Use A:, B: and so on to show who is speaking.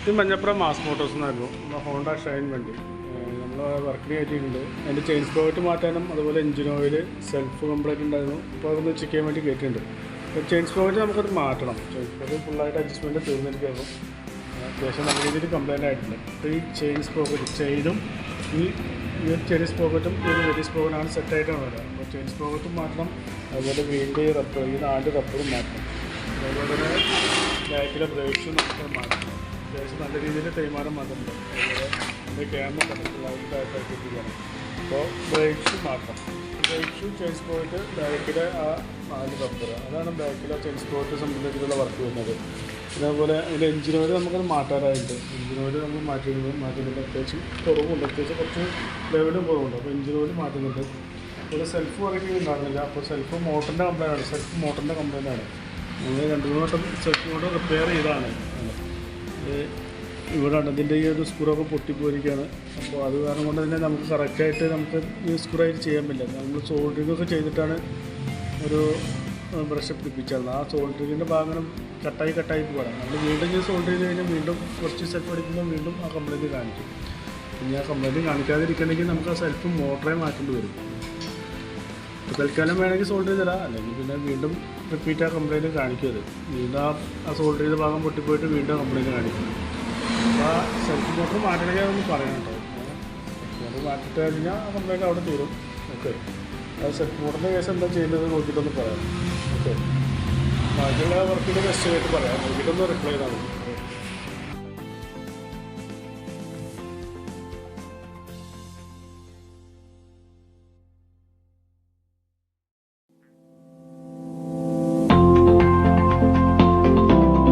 A: ഇത് Manjappuram mass Motors എന്നായിരുന്നു Honda Shine വണ്ടി. നമ്മൾ വർക്ക് കയറ്റിയിട്ടുണ്ട് അതിന്റെ ചെയിൻ സ്പോക്കറ്റ് മാറ്റാനും അതുപോലെ എഞ്ചിൻ ഓയിൽ സെൽഫ് കംപ്ലൈന്റ് ഉണ്ടായിരുന്നു. അപ്പോൾ അതൊന്ന് ചെക്ക് ചെയ്യാൻ വേണ്ടി കയറ്റിയിട്ടുണ്ട് ചെയിൻ സ്പോക്കറ്റ് നമുക്കത് മാറ്റണം. ചെയിൻ സ്പോക്കറ്റ് ഫുള്ളായിട്ട് അഡ്ജസ്റ്റ്മെന്റ് തീർന്നിരിക്കുന്നു അത്യാവശ്യം നല്ല രീതിയിൽ കംപ്ലൈന്റ് ആയിട്ടുണ്ട്. അപ്പോൾ ഈ ചെയിൻ സ്പോക്കറ്റ് ചെയിനും ഈ ഈ ഒരു ചെറിയ സ്പോക്കറ്റും ഈ ഒരു വലിയ സ്പോക്കറ്റാണ് സെറ്റായിട്ടാണ് വരിക അപ്പോൾ ചെയിൻ സ്പോക്കറ്റും മാറ്റണം. അതുപോലെ ഈ റബ്ബർ ഈ നാല് റബ്ബറും മാറ്റണം. അതുപോലെ തന്നെ ബാക്കിലെ ബ്രേക്സും നമുക്ക് മാറ്റണം അത്യാവശ്യം നല്ല രീതിയിൽ തേയ്മാനം വന്നിട്ടുണ്ട് അതുപോലെ ക്യാമറ ഫുള്ളായിട്ടായിട്ടിരിക്കുകയാണ് അപ്പോൾ ബ്രേക്സ് മാറ്റണം ബ്രേക്സ് ചെയിൻ സ്പോർട്ട് ബാക്കിലെ ആ നാല് റബ്ബർ അതാണ് ബാക്കിലെ ചെയിൻ സ്പോർട്ട് സംബന്ധിച്ചിട്ടുള്ള വർക്ക് വരുന്നത് അതേപോലെ അതിന്റെ എഞ്ചിൻ ഓയിൽ നമുക്കത് മാറ്റാനായിട്ട് എഞ്ചിൻ ഓയിൽ നമ്മൾ മാറ്റി മാറ്റുന്നുണ്ട് അത്യാവശ്യം കുറവുണ്ട്. അത്യാവശ്യം കുറച്ച് ലെവലും കുറവുണ്ട്. അപ്പോൾ എഞ്ചിൻ ഓയിൽ മാറ്റുന്നുണ്ട്. അതുപോലെ സെൽഫ് വർക്ക് ഉണ്ടാകുന്നില്ല അപ്പോൾ സെൽഫ് മോട്ടറിന്റെ കംപ്ലൈന്റ് ആണ്. സെൽഫ് മോട്ടറിന്റെ കംപ്ലൈന്റ് ആണ്. നമ്മൾ രണ്ട് മൂന്ന് ചെക്ക് കൊണ്ട് റിപ്പയർ ചെയ്താണ് ഇവിടെ ഇതിന്റെ ഈ ഒരു സ്ക്രൂയൊക്കെ പൊട്ടിപ്പോയിരിക്കുകയാണ്. അപ്പോൾ അത് കാരണം കൊണ്ട് തന്നെ നമുക്ക് കറക്റ്റായിട്ട് നമുക്ക് ഈ സ്ക്രൂ ചെയ്യാൻ പറ്റില്ല. നമ്മൾ സോൾഡറിംഗ് ഒക്കെ ചെയ്തിട്ടാണ് ഒരു ബ്രഷ് പിടിപ്പിച്ചത്. ആ സോൾഡറിങ്ങിന്റെ ഭാഗം കട്ടായി കട്ടായി പോകണം നമ്മൾ വീണ്ടും ഈ സോൾഡർ ചെയ്ത് കഴിഞ്ഞാൽ വീണ്ടും കുറച്ച് സെൽഫ് അടിക്കുമ്പോൾ വീണ്ടും ആ കംപ്ലൈന്റ് കാണിക്കും. ഇനി ആ കംപ്ലൈന്റ് കാണിക്കാതിരിക്കണമെങ്കിൽ നമുക്ക് ആ സെൽഫ് മോട്ടറേ മാറ്റേണ്ടി വരും. തൽക്കാലം വേണമെങ്കിൽ സോൾഡർ ചെയ്ത് തരാം. അല്ലെങ്കിൽ പിന്നെ വീണ്ടും റിപ്പീറ്റ് ആ കംപ്ലൈന്റ് കാണിക്കരുത്. വീണ്ടും ആ സോൾഡ് ചെയ്ത ഭാഗം പൊട്ടിപ്പോയിട്ട് വീണ്ടും കംപ്ലൈന്റ് കാണിക്കും. അപ്പോൾ ആ സെൽഫ് മോട്ടർ മാറ്റണമെങ്കിൽ അതൊന്ന് പറയണം കേട്ടോ. മോട്ടർ മാറ്റിട്ട് കഴിഞ്ഞാൽ ആ കംപ്ലൈന്റ് അവിടെ തീരും. ഓക്കെ ആ സെൽഫ് മോട്ടറിന്റെ കേസ് എന്താ ചെയ്യുന്നത് നോക്കിയിട്ടൊന്ന് പറയാം. ഓക്കെ ബാക്കിയുള്ള വർക്കിന്റെ ബെസ്റ്റ് ആയിട്ട് പറയാം. നോക്കിയിട്ടൊന്ന് റിപ്ലൈ ചെയ്താൽ മതി.